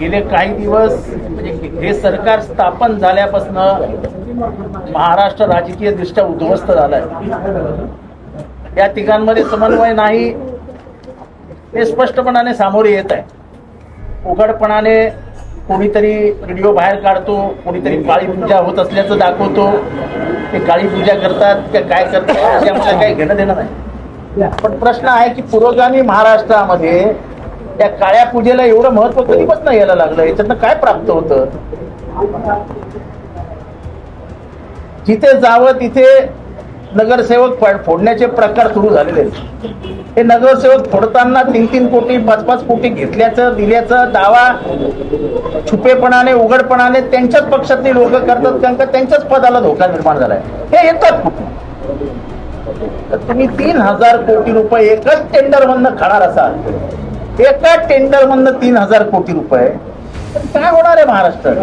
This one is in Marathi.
गेले काही दिवस म्हणजे हे सरकार स्थापन झाल्यापासून महाराष्ट्र राजकीय दृष्ट्या उद्ध्वस्त झालाय. या तिघांमध्ये समन्वय नाही हे स्पष्टपणाने सामोरे येत आहे. उघडपणाने कोणीतरी व्हिडिओ बाहेर काढतो कोणीतरी काळी पूजा होत असल्याचं दाखवतो. ते काळी पूजा करतात का काय करतात त्यामुळे काही घेणं देणं नाही. पण प्रश्न आहे की पुरोगामी महाराष्ट्रामध्ये त्या काळ्या पूजेला एवढं महत्त्व कधीपासून यायला लागलं? याच्यातनं काय प्राप्त होतं? जिथे जावं तिथे नगरसेवक फोडण्याचे प्रकार सुरू झालेले हे नगरसेवक फोडताना तीन तीन कोटी पाच पाच कोटी घेतल्याचं दिल्याचं दावा छुपेपणाने उघडपणाने त्यांच्याच पक्षातली लोक करतात कारण का त्यांच्याच पदाला धोका निर्माण झालाय. हे येतात कुठून? तर तुम्ही तीन हजार कोटी रुपये एकच टेंडर मधनं खाणार असाल. एका टेंडर मधनं तीन हजार कोटी रुपये. काय होणार आहे महाराष्ट्रात?